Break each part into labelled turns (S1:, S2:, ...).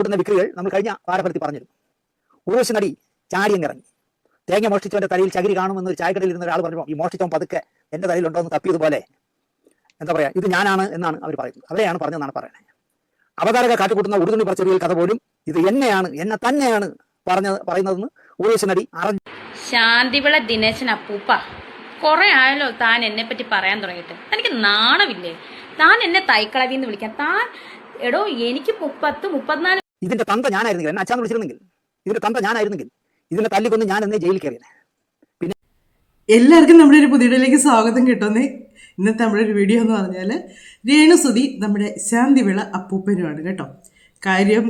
S1: കൂടുന്ന വിക്രികൾ നമ്മൾ കഴിഞ്ഞ വാരഫലത്തിൽ പറഞ്ഞിരുന്നു. ഉറവശി നടി ചാടിയങ്ങിറങ്ങി തേങ്ങ മോഷ്ടിച്ചവന്റെ തലയിൽ ചകിരി കാണുമെന്ന് ഒരു ചായക്കടയിൽ ഇരുന്ന ഒരാൾ പറഞ്ഞു ഈ മോഷ്ടിച്ചവൻ പതുക്കെ എന്റെ തലയിൽ ഉണ്ടോ എന്ന് തപ്പിയതുപോലെ. എന്താ പറയാ ഇത് ഞാനാണ് എന്നാണ് അവർ പറയുന്നത്. അവരെയാണ് പറഞ്ഞതെന്നാണ് പറയുന്നത്. അവതാരക കാട്ടിക്കൂട്ടുന്ന ഉടുതുണി പറച്ചെറിയൽ കഥ പോലും ഇത് എന്നെയാണ് എന്നെ തന്നെയാണ് പറഞ്ഞത് പറയുന്നതെന്ന് ഉറവശി നടി അറിഞ്ഞു.
S2: ശാന്തിവിള ദിനേശൻ അപ്പൂപ്പ കുറെ ആയല്ലോ താൻ എന്നെ പറ്റി പറയാൻ തുടങ്ങിയിട്ട്. തനിക്ക് നാണമില്ലേ? താൻ എന്നെ തൈക്കളവിന്ന് വിളിക്കാൻ. താൻ എടോ എനിക്ക് മുപ്പത്ത് മുപ്പത്തിനാല്
S1: ഇതിന്റെ തന്ത ഞാനായിരുന്നെങ്കിൽ എന്നെ അച്ഛാന്ന് വിളിച്ചിരുന്നെങ്കിൽ ഇതിന്റെ തന്ത ഞാനായിരുന്നെങ്കിൽ ഇതിന്റെ തല്ലിക്കൊന്ന് ഞാൻ എന്നേ ജയിലിൽ കയറിയത് പിന്നെ
S3: എല്ലാവർക്കും നമ്മുടെ ഒരു പുതിയയിലേക്ക് സ്വാഗതം കിട്ടുന്നേ. ഇന്നത്തെ നമ്മുടെ ഒരു വീഡിയോ എന്ന് പറഞ്ഞാൽ രേണുസുതി നമ്മുടെ ശാന്തിവിള അപ്പൂപ്പനുമാണ് കേട്ടോ. കാര്യം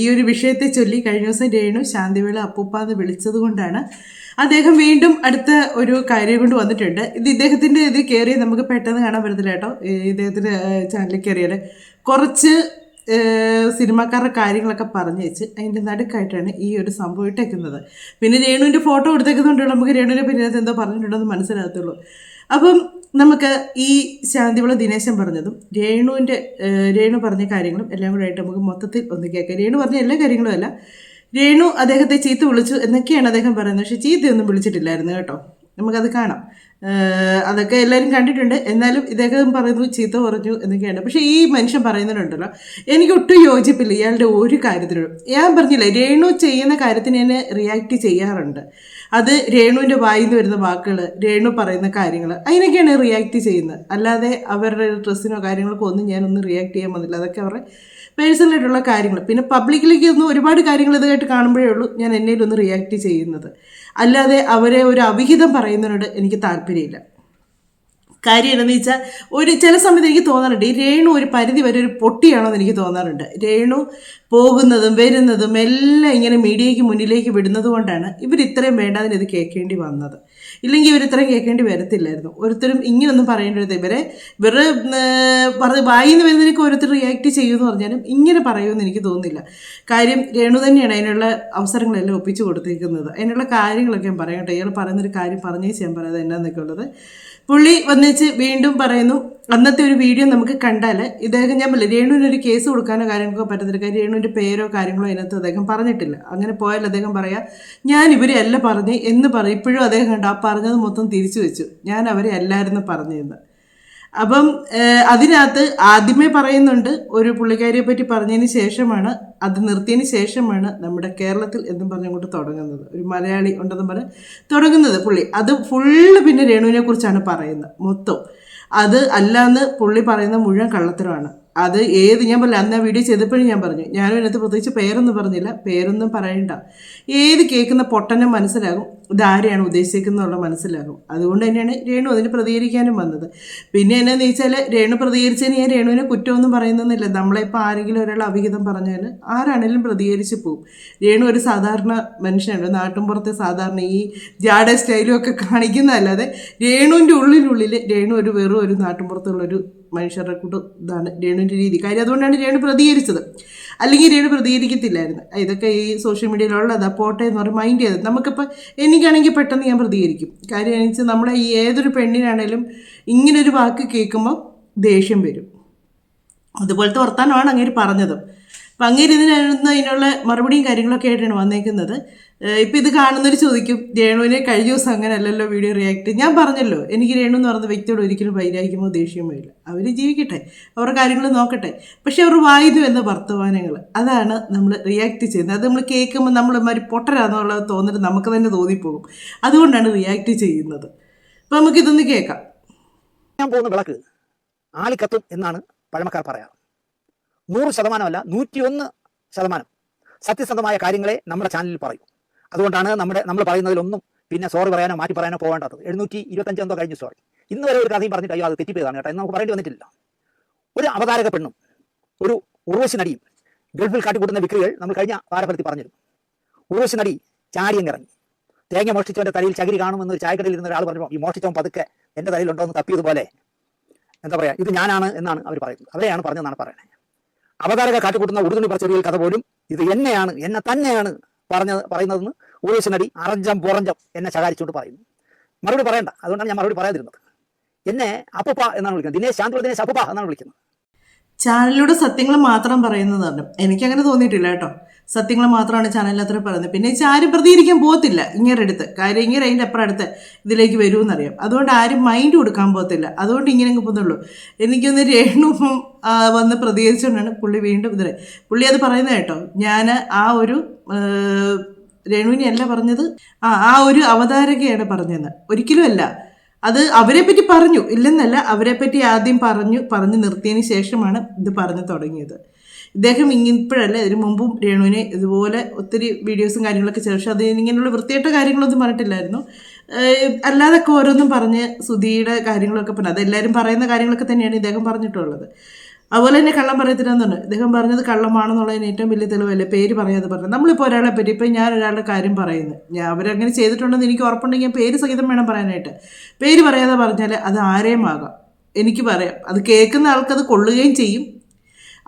S3: ഈ ഒരു വിഷയത്തെ ചൊല്ലി കഴിഞ്ഞ ദിവസം രേണു ശാന്തിവിള അപ്പൂപ്പ എന്ന് വിളിച്ചത് കൊണ്ടാണ് അദ്ദേഹം വീണ്ടും അടുത്ത ഒരു കാര്യം കൊണ്ട് വന്നിട്ടുണ്ട്. ഇത് ഇദ്ദേഹത്തിന്റെ ഇത് കയറി നമുക്ക് പെട്ടെന്ന് കാണാൻ പറ്റത്തില്ല കേട്ടോ. ഇദ്ദേഹത്തിന്റെ ചാനലിൽ കയറിയാൽ കുറച്ച് സിനിമാക്കാരുടെ കാര്യങ്ങളൊക്കെ പറഞ്ഞു വെച്ച് അതിന്റെ നടുക്കായിട്ടാണ് ഈ ഒരു സംഭവം ഇട്ടേക്കുന്നത്. പിന്നെ രേണുവിന്റെ ഫോട്ടോ എടുത്തേക്കുന്നുണ്ടല്ലോ നമുക്ക് രേണുവിനെ പിന്നെ അതിനകത്ത് എന്തോ പറഞ്ഞിട്ടുണ്ടെന്ന് മനസ്സിലാകത്തുള്ളൂ. അപ്പം നമുക്ക് ഈ ശാന്തിവിള ദിനേശൻ പറഞ്ഞതും രേണുവിന്റെ രേണു പറഞ്ഞ കാര്യങ്ങളും എല്ലാം കൂടെ ആയിട്ട് നമുക്ക് മൊത്തത്തിൽ ഒന്ന് കേൾക്കാം. രേണു പറഞ്ഞ എല്ലാ കാര്യങ്ങളും അല്ല. രേണു അദ്ദേഹത്തെ ചീത്ത വിളിച്ചു എന്നൊക്കെയാണ് അദ്ദേഹം പറയുന്നത്. പക്ഷേ ചീത്തയൊന്നും വിളിച്ചിട്ടില്ലായിരുന്നു കേട്ടോ. നമുക്കത് കാണാം. അതൊക്കെ എല്ലാവരും കണ്ടിട്ടുണ്ട്. എന്നാലും ഇദ്ദേഹം പറയുന്നു ചീത്ത പറഞ്ഞു എന്നൊക്കെയാണ് പക്ഷേ ഈ മനുഷ്യൻ പറയുന്നുണ്ടല്ലോ എനിക്ക് ഒട്ടും യോജിപ്പില്ല ഇയാളുടെ ഒരു കാര്യത്തിനോടും. ഞാൻ പറഞ്ഞില്ല രേണു ചെയ്യുന്ന കാര്യത്തിന് എന്നെ റിയാക്ട് ചെയ്യാറുണ്ട്. അത് രേണുവിന്റെ വായിൽ നിന്ന് വരുന്ന വാക്കുകൾ രേണു പറയുന്ന കാര്യങ്ങൾ അതിനൊക്കെയാണ് റിയാക്ട് ചെയ്യുന്നത്. അല്ലാതെ അവരുടെ ഡ്രസ്സിനോ കാര്യങ്ങൾക്കോ ഒന്നും ഞാനൊന്നും റിയാക്ട് ചെയ്യാൻ വന്നില്ല. അതൊക്കെ അവരുടെ പേഴ്സണലായിട്ടുള്ള കാര്യങ്ങൾ പിന്നെ പബ്ലിക്കിലേക്ക് ഒന്നും ഒരുപാട് കാര്യങ്ങൾ ഇതായിട്ട് കാണുമ്പോഴേ ഉള്ളൂ ഞാൻ എന്നേലൊന്ന് റിയാക്ട് ചെയ്യുന്നത്. അല്ലാതെ അവരെ ഒരു അവിഹിതം പറയുന്നതിനോട് എനിക്ക് താല്പര്യമില്ല. കാര്യം എന്താണെന്ന് വെച്ചാൽ ഒരു ചില സമയത്ത് എനിക്ക് തോന്നാറുണ്ട്. ഈ രേണു ഒരു പരിധി വരെ ഒരു പൊട്ടിയാണെന്ന് എനിക്ക് തോന്നാറുണ്ട്. രേണു പോകുന്നതും വരുന്നതും എല്ലാം ഇങ്ങനെ മീഡിയയ്ക്ക് മുന്നിലേക്ക് വിടുന്നത് കൊണ്ടാണ് ഇവർ ഇത്രയും വേണ്ടാതിന് ഇത് കേൾക്കേണ്ടി വന്നത്. ഇല്ലെങ്കിൽ ഇവർ ഇത്രയും കേൾക്കേണ്ടി വരത്തില്ലായിരുന്നു. ഒരുത്തരും ഇങ്ങനൊന്നും പറയേണ്ടത് ഇവരെ ഇവർ പറഞ്ഞ് വായിന്ന് വരുന്നതിനൊക്കെ ഓരോരുത്തർ റിയാക്ട് ചെയ്യുമെന്ന് പറഞ്ഞാലും ഇങ്ങനെ പറയുമെന്ന് എനിക്ക് തോന്നുന്നില്ല. കാര്യം രേണു തന്നെയാണ് അതിനുള്ള അവസരങ്ങളെല്ലാം ഒപ്പിച്ചു കൊടുത്തേക്കുന്നത്. അതിനുള്ള കാര്യങ്ങളൊക്കെ ഞാൻ പറയാം കേട്ടോ. ഇയാൾ പറയുന്നൊരു കാര്യം പറഞ്ഞേച്ച് ഞാൻ പറയാതെ എന്നാന്നൊക്കെ ഉള്ളത്. പുള്ളി വന്നിച്ച് വീണ്ടും പറയുന്നു അന്നത്തെ ഒരു വീഡിയോ നമുക്ക് കണ്ടാൽ ഇദ്ദേഹം ഞാൻ പറയില്ല രേണുവിന് ഒരു കേസ് കൊടുക്കാനോ കാര്യങ്ങളൊക്കെ പറ്റത്തില്ല. കാര്യം രേണുവിന്റെ പേരോ കാര്യങ്ങളോ അതിനകത്ത് അദ്ദേഹം പറഞ്ഞിട്ടില്ല. അങ്ങനെ പോയാൽ അദ്ദേഹം പറയാം ഞാൻ ഇവരെ അല്ല പറഞ്ഞ് എന്ന് പറയും ഇപ്പോഴും അദ്ദേഹം കണ്ടു ആ പറഞ്ഞത് മൊത്തം തിരിച്ചു വെച്ചു. ഞാൻ അവരെ അല്ലായിരുന്നു പറഞ്ഞതെന്ന്. അപ്പം അതിനകത്ത് ആദ്യമേ പറയുന്നുണ്ട് ഒരു പുള്ളിക്കാരിയെ പറ്റി പറഞ്ഞതിന് ശേഷമാണ് അത് നിർത്തിയതിന് ശേഷമാണ് നമ്മുടെ കേരളത്തിൽ എന്നും പറഞ്ഞുകൊണ്ട് തുടങ്ങുന്നത്. ഒരു മലയാളി ഉണ്ടെന്ന് പറഞ്ഞ് തുടങ്ങുന്നത് പുള്ളി. അത് ഫുള്ള് പിന്നെ രേണുവിനെ കുറിച്ചാണ് പറയുന്നത് മൊത്തം. അത് അല്ലാന്ന് പുള്ളി പറയുന്ന മുഴുവൻ കള്ളത്തരമാണ്. അത് ഏത് ഞാൻ പറഞ്ഞില്ല അന്ന് ആ വീഡിയോ ചെയ്തപ്പോഴും ഞാൻ പറഞ്ഞു ഞാനും ഇതിനകത്ത് പ്രത്യേകിച്ച് പേരൊന്നും പറഞ്ഞില്ല പേരൊന്നും പറയണ്ട. ഏത് കേൾക്കുന്ന പൊട്ടനും മനസ്സിലാകും ഇതാരെയാണ് ഉദ്ദേശിക്കുന്നതെന്നുള്ള മനസ്സിലാകും. അതുകൊണ്ട് തന്നെയാണ് രേണു അതിന് പ്രതികരിക്കാനും വന്നത്. പിന്നെ എന്നാന്ന് വെച്ചാൽ രേണു പ്രതികരിച്ചതിന് ഞാൻ രേണുവിനെ കുറ്റമൊന്നും പറയുന്നൊന്നുമില്ല. നമ്മളിപ്പോൾ ആരെങ്കിലും ഒരാൾ അവിഹിതം പറഞ്ഞാൽ ആരാണെങ്കിലും പ്രതികരിച്ച് പോകും രേണു ഒരു സാധാരണ മനുഷ്യനാണ്. നാട്ടുംപുറത്തെ സാധാരണ ഈ ജാഡ സ്റ്റൈലും ഒക്കെ കാണിക്കുന്നതല്ലാതെ രേണുവിന്റെ ഉള്ളിനുള്ളിൽ രേണു ഒരു വെറും ഒരു നാട്ടുംപുറത്തുള്ളൊരു മനുഷ്യരുടെ കൂട്ട് ഇതാണ് രേണുവിന്റെ രീതി. കാര്യം അതുകൊണ്ടാണ് രേണു പ്രതികരിച്ചത്. അല്ലെങ്കിൽ രേണു പ്രതികരിക്കത്തില്ലായിരുന്നു. ഇതൊക്കെ ഈ സോഷ്യൽ മീഡിയയിലുള്ളതാണ് പോട്ടെ എന്ന് പറഞ്ഞ് മൈൻഡ് ചെയ്തത്. നമുക്കിപ്പോൾ എനിക്കാണെങ്കിൽ പെട്ടെന്ന് ഞാൻ പ്രതികരിക്കും. കാര്യം വെച്ചാൽ നമ്മളെ ഈ ഏതൊരു പെണ്ണിനാണേലും ഇങ്ങനൊരു വാക്ക് കേൾക്കുമ്പോൾ ദേഷ്യം വരും. അതുപോലത്തെ വർത്താനമാണ് അങ്ങേര് പറഞ്ഞത്. അപ്പം അങ്ങനെ ഇതിനായിരുന്നു അതിനുള്ള മറുപടിയും കാര്യങ്ങളൊക്കെ ആയിട്ടാണ് വന്നേക്കുന്നത്. ഇപ്പം ഇത് കാണുന്നവർ ചോദിക്കും രേണുവിനെ കഴിഞ്ഞ ദിവസം അങ്ങനെ അല്ലല്ലോ വീഡിയോ റിയാക്ട്? ഞാൻ പറഞ്ഞല്ലോ എനിക്ക് രേണു എന്ന് പറഞ്ഞ വ്യക്തിയോട് ഒരിക്കലും വൈരാഗ്യമോ ദേഷ്യമോ ഇല്ല. അവർ ജീവിക്കട്ടെ അവരുടെ കാര്യങ്ങൾ നോക്കട്ടെ. പക്ഷെ അവർ വായുന്നു എന്ന വർത്തമാനങ്ങൾ അതാണ് നമ്മൾ റിയാക്ട് ചെയ്യുന്നത്. അത് നമ്മൾ കേൾക്കുമ്പോൾ നമ്മൾ മാതിരി പൊട്ടരാന്നുള്ളത് തോന്നിട്ട് നമുക്ക് തന്നെ തോന്നിപ്പോകും. അതുകൊണ്ടാണ് റിയാക്ട് ചെയ്യുന്നത്. അപ്പം നമുക്കിതൊന്ന് കേൾക്കാം.
S1: ഞാൻ പോകുന്ന വിളക്ക് ആലിക്കത്തും എന്നാണ് പഴമക്കാർ പറയാറ്. നൂറ് ശതമാനമല്ല നൂറ്റിയൊന്ന് ശതമാനം സത്യസന്ധമായ കാര്യങ്ങളെ നമ്മുടെ ചാനലിൽ പറയും. അതുകൊണ്ടാണ് നമ്മുടെ നമ്മൾ പറയുന്നതിലൊന്നും പിന്നെ സോറി പറയാനോ മാറ്റി പറയാനോ പോകേണ്ടത് എഴുന്നൂറ്റി ഇരുപത്തഞ്ച് എന്തോ കഴിഞ്ഞു സോറി ഇന്ന് വരെ ഒരു കഥയും പറഞ്ഞിട്ട് അയ്യോ അത് തെറ്റിപ്പോയതാണ് കേട്ടോ എന്ന് നമുക്ക് പറയേണ്ടി വന്നിട്ടില്ല. ഒരു അവതാരക പെണ്ണും ഒരു ഉർവശി നടിയും ഗൾഫിൽ കാട്ടിക്കൂട്ടുന്ന വിക്രികൾ നമ്മൾ കഴിഞ്ഞ വാരഫലത്തിൽ പറഞ്ഞിരുന്നു. ഉർവശി നടി ചാടിയങ്ങിറങ്ങി തേങ്ങ മോഷ്ടിച്ചവന്റെ തലയിൽ ചകിരി കാണുമെന്ന് ഒരു ചായക്കടയിൽ ഇരുന്ന ഒരാൾ പറഞ്ഞു ഈ മോഷ്ടിച്ചവൻ പതുക്കെ എന്റെ തലയിൽ ഉണ്ടോ എന്ന് തപ്പിയതുപോലെ. എന്താ പറയാ ഇത് ഞാനാണ് എന്നാണ് അവർ പറയുന്നത്. അവരെയാണ് പറഞ്ഞതെന്നാണ് പറയുന്നത് അവതാരക കാട്ടിക്കൂട്ടുന്ന ഉടുതുണി പറിച്ചൊരിയൽ കഥ പോലും ഇത് എന്നെയാണ് എന്നെ തന്നെയാണ് പറഞ്ഞ പറയുന്നതെന്ന് ഊർവശി നടി അറഞ്ചം പുറഞ്ചം എന്നെ ശകാരിച്ചുകൊണ്ട് പറയുന്നു. മറുപടി പറയണ്ട അതുകൊണ്ടാണ് ഞാൻ മറുപടി പറയാതിരുന്നത്. എന്നെ അപ്പുപ്പ എന്നാണ് വിളിക്കുന്നത്. ദിനേശ് ശാന്തി ദിനേശ് അപ്പുപ്പ എന്നാണ് വിളിക്കുന്നത്.
S3: ചാനലിലൂടെ സത്യങ്ങൾ മാത്രം പറയുന്നതാണ് എനിക്കങ്ങനെ തോന്നിയിട്ടില്ല കേട്ടോ. സത്യങ്ങൾ മാത്രമാണ് ചാനലിൽ അത്ര പറയുന്നത്. പിന്നെ വെച്ചാൽ ആരും പ്രതികരിക്കാൻ പോകത്തില്ല. ഇങ്ങനെ അടുത്ത്. കാര്യം ഇങ്ങനെ അതിന്റെ അപ്പുറം അടുത്ത് ഇതിലേക്ക് വരുമെന്നറിയാം. അതുകൊണ്ട് ആരും മൈൻഡ് കൊടുക്കാൻ പോകത്തില്ല. അതുകൊണ്ട് ഇങ്ങനെ അങ്ങ് പോകുന്നുള്ളൂ. എനിക്കൊന്ന് രേണുപ്പം വന്ന് പ്രതികരിച്ചുകൊണ്ടാണ് പുള്ളി വീണ്ടും ഇതിൽ പുള്ളി അത് പറയുന്നത് കേട്ടോ. ഞാൻ ആ ഒരു രേണുവിനെയല്ല രേണുവിനെ പറഞ്ഞത്. ആ ആ ഒരു അവതാരകയാണ് പറഞ്ഞത് ഒരിക്കലും അല്ല അത് അവരെ പറ്റി പറഞ്ഞു. ഇല്ലെന്നല്ല അവരെ പറ്റി ആദ്യം പറഞ്ഞു പറഞ്ഞു നിർത്തിയതിന് ശേഷമാണ് ഇത് പറഞ്ഞു തുടങ്ങിയത്. ഇദ്ദേഹം ഇപ്പോഴല്ല ഇതിനു മുമ്പും രേണുവിനെ ഇതുപോലെ ഒത്തിരി വീഡിയോസും കാര്യങ്ങളൊക്കെ ചെയ്തു. പക്ഷെ അത് ഇങ്ങനെയുള്ള വൃത്തിയായിട്ട കാര്യങ്ങളൊന്നും പറഞ്ഞിട്ടില്ലായിരുന്നു. അല്ലാതൊക്കെ ഓരോന്നും പറഞ്ഞ് സുധിയുടെ കാര്യങ്ങളൊക്കെ പറഞ്ഞു അതെല്ലാവരും പറയുന്ന കാര്യങ്ങളൊക്കെ തന്നെയാണ് ഇദ്ദേഹം പറഞ്ഞിട്ടുള്ളത്. അതുപോലെ തന്നെ കള്ളം പറയത്തില്ലെന്നുണ്ട് ഇദ്ദേഹം പറഞ്ഞത് കള്ളമാണെന്നുള്ളതിന് ഏറ്റവും വലിയ തെളിവല്ലേ? പേര് പറയാതെ പറഞ്ഞു. നമ്മളിപ്പോൾ ഒരാളെ പറ്റി ഇപ്പം ഞാൻ ഒരാളുടെ കാര്യം പറയുന്നത് ഞാൻ അവരങ്ങനെ ചെയ്തിട്ടുണ്ടെന്ന് എനിക്ക് ഉറപ്പുണ്ടെങ്കിൽ പേര് സഹിതം വേണം പറയാനായിട്ട്. പേര് പറയാതെ പറഞ്ഞാൽ അത് ആരെയും ആകാം. എനിക്ക് പറയാം. അത് കേൾക്കുന്ന ആൾക്കത് കൊള്ളുകയും ചെയ്യും.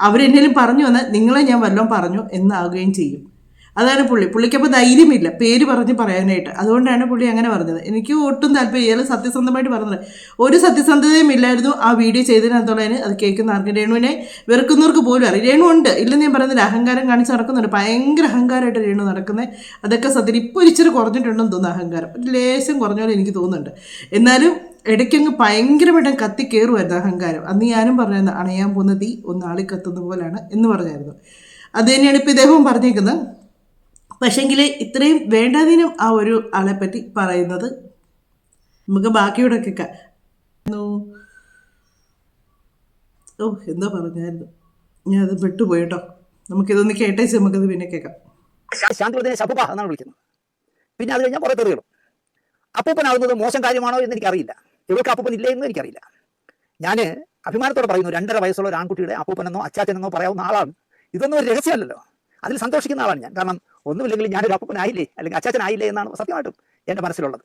S3: അവരെന്നേലും പറഞ്ഞു വന്നാൽ നിങ്ങളെ ഞാൻ വല്ലതും പറഞ്ഞു എന്നാകുകയും ചെയ്യും. അതാണ് പുള്ളി. പുള്ളിക്കപ്പോൾ ധൈര്യമില്ല. പേര് പറഞ്ഞ് പറയാനായിട്ട്. അതുകൊണ്ടാണ് പുള്ളി അങ്ങനെ പറഞ്ഞത്. എനിക്ക് ഒട്ടും താല്പര്യം ഇയാൾ സത്യസന്ധമായിട്ട് പറഞ്ഞത്. ഒരു സത്യസന്ധതയും ഇല്ലായിരുന്നു ആ വീഡിയോ ചെയ്തതിനകത്തുള്ളതിന് അത് കേൾക്കുന്ന ആർക്കും. രേണുവിനെ വെറുക്കുന്നവർക്ക് പോലും അറിയാം. രേണു ഉണ്ട്. ഇല്ലെന്ന് ഞാൻ പറയുന്നത് അഹങ്കാരം കാണിച്ച് നടക്കുന്നുണ്ട്. ഭയങ്കര അഹങ്കാരമായിട്ട് രേണു നടക്കുന്നത് അതൊക്കെ സത്യം ഇപ്പോൾ ഇച്ചിരി കുറഞ്ഞിട്ടുണ്ടെന്ന് തോന്നുന്നു അഹങ്കാരം. ഒരു ലേശം കുറഞ്ഞ എനിക്ക് തോന്നുന്നുണ്ട്. എന്നാലും ഇടയ്ക്കങ്ങ് ഭയങ്കരമായിട്ട് കത്തി കയറുമായിരുന്നു അഹങ്കാരം. അന്ന് ഞാനും പറഞ്ഞായിരുന്നു അണയാൻ പോകുന്ന തീ ഒന്ന് കത്തുന്ന പോലെയാണ് എന്ന് പറഞ്ഞായിരുന്നു. അത് തന്നെയാണ് ഇപ്പോൾ ഇദ്ദേഹവും പറഞ്ഞേക്കുന്നത്. പക്ഷേങ്കിൽ ഇത്രയും വേണ്ടാതീനം ആ ഒരു ആളെ പറ്റി പറയുന്നത് നമുക്ക് ബാക്കിയോടെ കേൾക്കാം ഓ എന്താ പറഞ്ഞായിരുന്നു? ഞാൻ അത് വിട്ടുപോയി കേട്ടോ. നമുക്കിതൊന്ന് കേട്ടേച്ച് നമുക്കത് പിന്നെ കേൾക്കാം.
S1: ശാന്തിവതിനെ ശബുബ എന്നാണ് വിളിക്കുന്നത്. പിന്നെ അത് കഴിഞ്ഞാൽ കുറേ തെറികളും അപ്പൂപ്പനാകുന്നത് മോശം കാര്യമാണോ എന്ന് എനിക്കറിയില്ല. ഇവർക്ക് അപ്പൂപ്പൻ ഇല്ലേ എന്ന് എനിക്കറിയില്ല. ഞാൻ അഭിമാനത്തോടെ പറയുന്നു രണ്ടര വയസ്സുള്ള ഒരു ആൺകുട്ടിയുടെ അപ്പൂപ്പനെന്നോ അച്ചാച്ചനെന്നോ പറയാവുന്ന ആളാണ്. ഇതൊന്നും ഒരു രഹസ്യമല്ലല്ലോ. അതിൽ സന്തോഷിക്കുന്ന ആളാണ് ഞാൻ. കാരണം ഒന്നുമില്ലെങ്കിൽ ഞാനൊരു അപ്പനായില്ലേ അല്ലെങ്കിൽ അച്ചാച്ചനായില്ലേ എന്നാണ് സത്യമായിട്ടും എന്റെ മനസ്സിലുള്ളത്.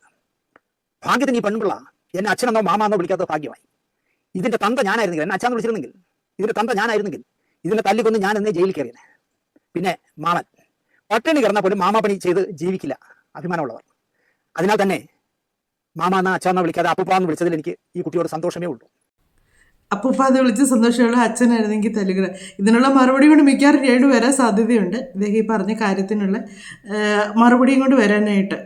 S1: ഭാഗ്യത്തിന് ഈ പെൺപിള്ള എന്നെ അച്ഛനെന്നോ മാമാന്നോ വിളിക്കാത്ത ഭാഗ്യമായി. ഇതിന്റെ തന്ത ഞാനായിരുന്നെങ്കിൽ എന്നെ അച്ഛാന്ന് വിളിച്ചിരുന്നെങ്കിൽ ഇതിന്റെ തന്ത ഞാനായിരുന്നെങ്കിൽ ഇതിനെ തല്ലിക്കൊന്ന് ഞാൻ എന്നേ ജയിലിൽ കയറിയത് പിന്നെ മാമൻ. പട്ടിണി കിടന്നാൽ പോലും മാമാപ്പണി ചെയ്ത് ജീവിക്കില്ല. അഭിമാനമുള്ളവർ. അതിനാൽ തന്നെ മാമാന്ന അച്ഛാന്ന വിളിക്കാതെ അപ്പുപ്പാന്ന് വിളിച്ചതിൽ എനിക്ക് ഈ കുട്ടിയോട് സന്തോഷമേ ഉള്ളൂ.
S3: അപ്പൂപ്പ അത് വിളിച്ച് സന്തോഷമുള്ള അച്ഛനായിരുന്നെങ്കിൽ തെലുഗ്ര ഇതിനുള്ള മറുപടി കൊണ്ട് മിക്കവാറും രേണു വരാൻ സാധ്യതയുണ്ട്. ഇദ്ദേഹം ഈ പറഞ്ഞ കാര്യത്തിനുള്ള മറുപടിയും കൊണ്ട് വരാനായിട്ട്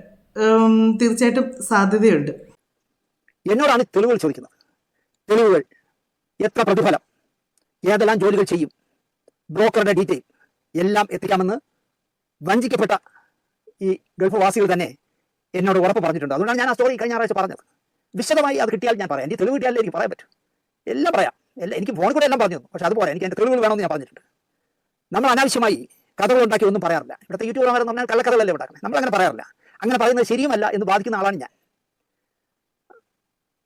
S3: തീർച്ചയായിട്ടും സാധ്യതയുണ്ട്.
S1: എന്നോടാണ് തെളിവുകൾ ചോദിക്കുന്നത്. തെളിവുകൾ എത്ര പ്രതിഫലം? ഏതെല്ലാം ജോലികൾ ചെയ്യും? ബ്രോക്കറുടെ ഡീറ്റെയിൽ എല്ലാം എത്തിക്കാമെന്ന് വഞ്ചിക്കപ്പെട്ട ഈ ഗൾഫ് വാസികൾ തന്നെ എന്നോട് ഉറപ്പ് പറഞ്ഞിട്ടുണ്ട്. അതുകൊണ്ടാണ് ഞാൻ ആ സ്റ്റോറി കഴിഞ്ഞ ഞായറാഴ്ച പറഞ്ഞത്. വിശദമായി അത് കിട്ടിയാൽ ഞാൻ പറയാം. എനിക്ക് തെളിവ് കിട്ടിയാലേ എനിക്ക് പറയാൻ പറ്റും. എല്ലാം പറയാം. എല്ലാം എനിക്ക് ഫോണിൽ കൂടെ എല്ലാം പറഞ്ഞു പക്ഷെ അതുപോലെ എനിക്ക് എന്റെ തെളിവുകൾ വേണമെന്ന് ഞാൻ പറഞ്ഞിട്ടുണ്ട്. നമ്മൾ അനാവശ്യമായി കഥകൾ ഉണ്ടാക്കി ഒന്നും പറയാറില്ല. ഇവിടുത്തെ യൂട്യൂബർമാർ എന്ന് പറഞ്ഞാൽ കള്ളക്കഥകളല്ലേ ഉണ്ടാക്കുന്നത് നമ്മൾ അങ്ങനെ പറയാറില്ല. അങ്ങനെ പറയുന്നത് ശരിയുമല്ല എന്ന് ബാധിക്കുന്ന ആളാണ് ഞാൻ.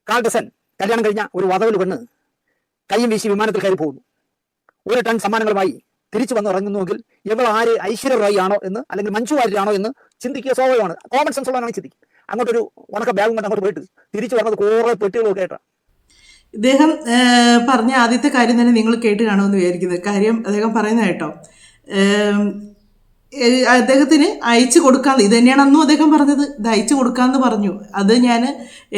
S1: കാൾഡസൻ കല്യാണം കഴിഞ്ഞ ഒരു വധവൽ പെണ്ണ് കയ്യും വീശി വിമാനത്തിൽ കയറി പോകുന്നു. ഒരു ടൺ സമ്മാനങ്ങളുമായി തിരിച്ചു വന്ന് ഇറങ്ങുന്നുവെങ്കിൽ ഇവൾ ആര് ഐശ്വര്യ റോയ് ആണോ എന്ന് അല്ലെങ്കിൽ മഞ്ജു വാര്യരാണോ എന്ന് ചിന്തിക്കുക സ്വാഭാവികമാണ്. കോമൺ സെൻസ് ഉള്ളവരാണ് ചിന്തിക്കും. അങ്ങോട്ടൊരു ഉണക്ക ബാഗും കൊണ്ട് അങ്ങോട്ട് പോയിട്ട് തിരിച്ചു വന്നത് കുറേ പെട്ടികളൊക്കെ ആയിട്ടാണ്.
S3: ഇദ്ദേഹം പറഞ്ഞ ആദ്യത്തെ കാര്യം തന്നെ നിങ്ങൾ കേട്ട് കാണുമെന്ന് വിചാരിക്കുന്നത് കാര്യം അദ്ദേഹം പറയുന്ന കേട്ടോ. അദ്ദേഹത്തിന് അയച്ചു കൊടുക്കാന്ന് ഇത് തന്നെയാണ് അന്നും അദ്ദേഹം പറഞ്ഞത്. ഇത് അയച്ചു കൊടുക്കാമെന്ന് പറഞ്ഞു. അത് ഞാൻ